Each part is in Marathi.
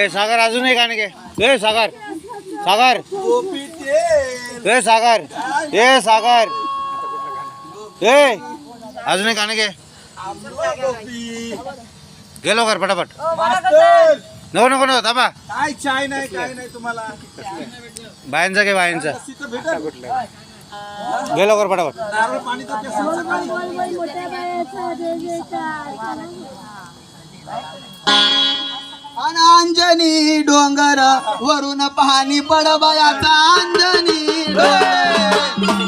ए सागर अजून एक आणखी. ए सागर. सागर. ए सागर. ए सागर. ए अजून एक आणखी. गेलो कर पटापट. नको नको नको थांबा. काय चाय नाही काय नाही तुम्हाला? बायांचा घे बायांचा. गेलो कर पटापट. पाणी अंजनी डोंगर वरून पाणी पडवयाचा अंजनी. डोंगर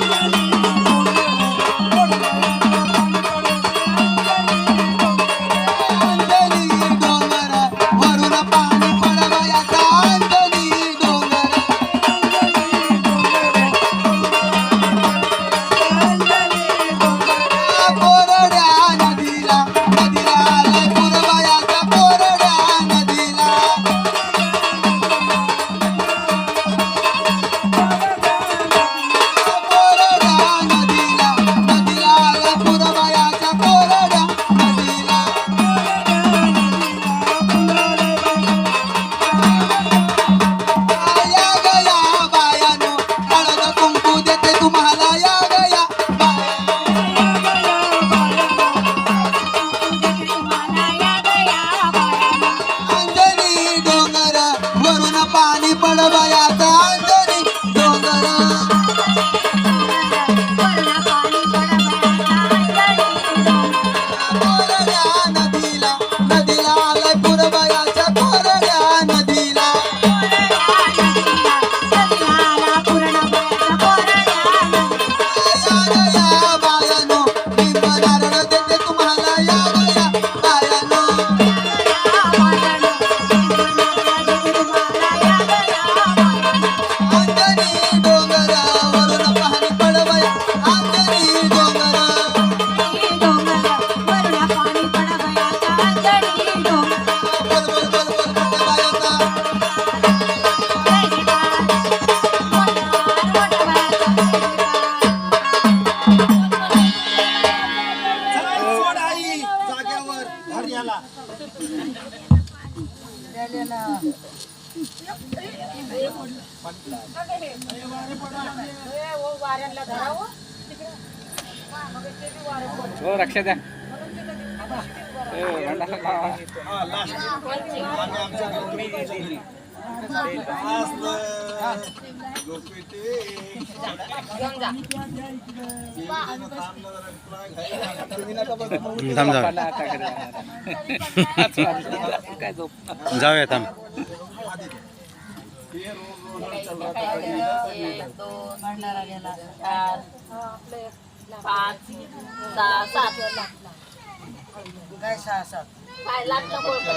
got a يلا हो रक्षा द्या आम्ही आमच्या थांब जाऊया जाऊया थांब. पाच सहा सात काय लागलं बोलतो